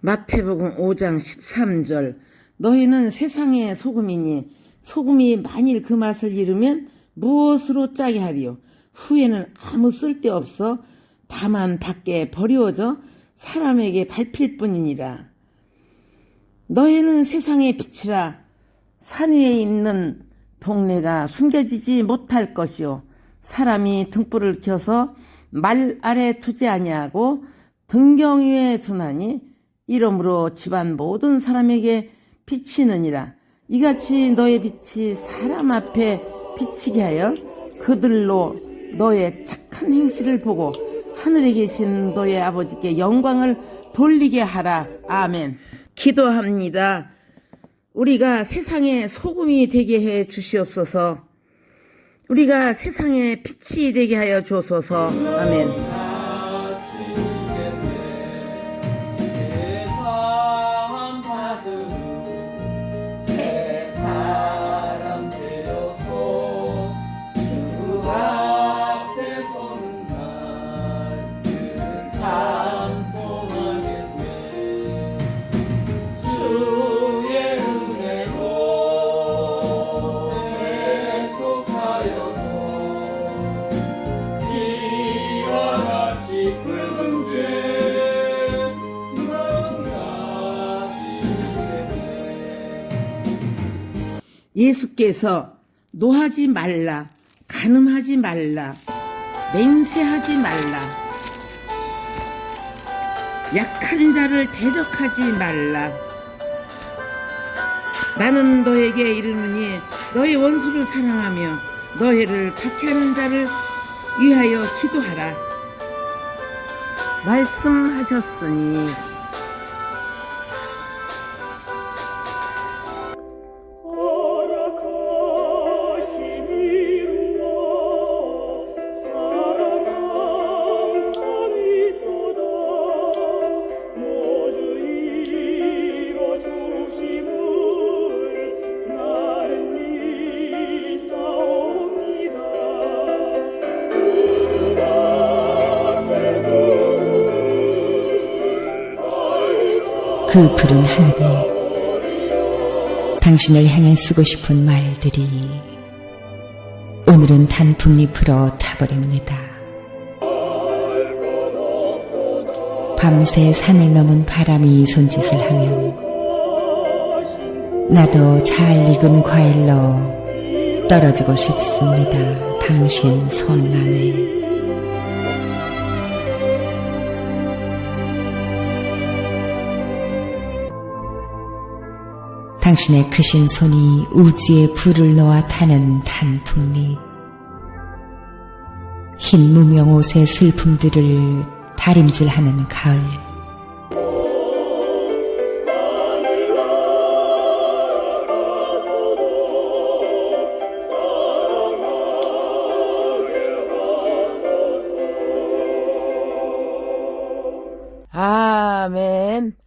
마태복음 5장 13절 너희는 세상의 소금이니 소금이 만일 그 맛을 잃으면 무엇으로 짜게 하리요? 후에는 아무 쓸데없어 다만 밖에 버리워져 사람에게 밟힐 뿐이니라 너희는 세상의 빛이라 산 위에 있는 동네가 숨겨지지 못할 것이요. 사람이 등불을 켜서 말 아래 두지 아니하고 등경 위에 두나니 이러므로 집안 모든 사람에게 비치느니라. 이같이 너의 빛이 사람 앞에 비치게 하여 그들로 너의 착한 행실을 보고 하늘에 계신 너의 아버지께 영광을 돌리게 하라. 아멘. 기도합니다. 우리가 세상의 소금이 되게 해 주시옵소서. 우리가 세상의 빛이 되게 하여 주옵소서. 아멘 예수께서 노하지 말라 가늠하지 말라 맹세하지 말라 약한 자를 대적하지 말라. 나는 너에게 이르노니 너의 원수를 사랑하며 너희를 박해하는 자를 위하여 기도하라. 말씀하셨으니 그 푸른 하늘에 당신을 향해 쓰고 싶은 말들이 오늘은 단풍잎으로 타버립니다. 밤새 산을 넘은 바람이 손짓을 하면 나도 잘 익은 과일로 떨어지고 싶습니다. 당신 손 안에. 당신의 크신 손이 우주에 불을 놓아 타는 단풍잎. 흰 무명 옷의 슬픔들을 다림질하는 가을. 아멘